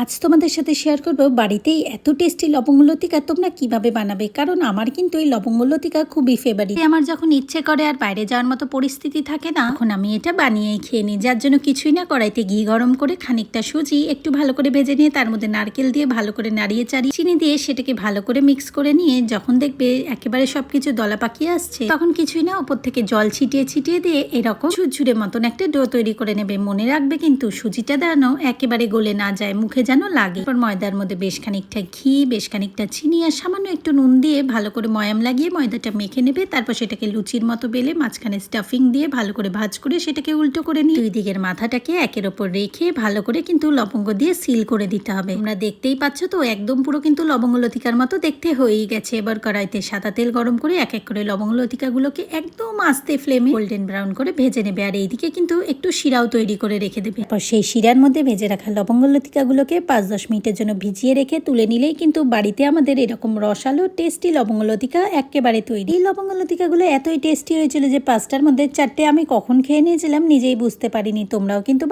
আজ তোমাদের সাথে শেয়ার করব বাড়িতেই এত টেস্টি লবঙ্গলতিকা তোমরা কীভাবে বানাবে? কারণ আমার কিন্তু এই লবঙ্গলতিকা খুবই ফেভারিট আমার যখন ইচ্ছে করে আর বাইরে যাওয়ার মতো পরিস্থিতি থাকে না, তখন আমি এটা বানিয়েই খেয়ে নিই। যার জন্য কিছুই না, কড়াইতে ঘি গরম করে খানিকটা সুজি, একটু ভালো করে ভেজে নিয়ে তার মধ্যে নারকেল দিয়ে ভালো করে নাড়িয়ে চাড়িয়ে চিনি দিয়ে সেটাকে ভালো করে মিক্স করে নিয়ে যখন দেখবে একেবারে সবকিছু দলা পাকিয়ে আসছে, তখন কিছুই না, ওপর থেকে জল ছিটিয়ে ছিটিয়ে দিয়ে এরকম ঝুরঝুরে মতন একটা ডো তৈরি করে নেবে। মনে রাখবে কিন্তু সুজিটা যেন একেবারে গলে না যায়, মুখে যেন লাগে। এরপর ময়দার মধ্যে বেশ খানিকটা ঘি, বেশ খানিকটা চিনি আর সামান্য একটু নুন দিয়ে ভালো করে ময়াম লাগিয়ে ময়দাটা মেখে নেবে। তারপর সেটাকে লুচির মতো বেলে মাঝখানে স্টাফিং দিয়ে ভালো করে ভাজ করে সেটাকে উল্টো করে নিয়ে দুই দিকের মাথাটাকে একের ওপর রেখে ভালো করে কিন্তু লবঙ্গ দিয়ে সিল করে দিতে হবে। তোমরা দেখতেই পাচ্ছ তো, একদম পুরো কিন্তু লবঙ্গ লতিকার মতো দেখতে হয়েই গেছে। এবার কড়াইতে সাদা তেল গরম করে এক এক করে লবঙ্গ লতিকাগুলোকে একদম আস্তে ফ্লেমে গোল্ডেন ব্রাউন করে ভেজে নেবে। আর এইদিকে কিন্তু একটু শিরাও তৈরি করে রেখে দেবে। তারপর সেই শিরার মধ্যে ভেজে রাখা লবঙ্গ লতিকাগুলোকে পাঁচ দশ মিনিটের জন্য ভিজিয়ে রেখে তুলে নিলেই কিন্তু বাড়িতে আমাদের এরকম রসালো টেস্টি লবঙ্গ লতিকা একেবারে তৈরি। এই লবঙ্গ লতিকাগুলো এতই টেস্টি হয়েছিল যে পাঁচটার মধ্যে চারটে আমি কখন খেয়ে নিয়েছিলাম নিজেই বুঝতে পারিনি, তোমরাও কিন্তু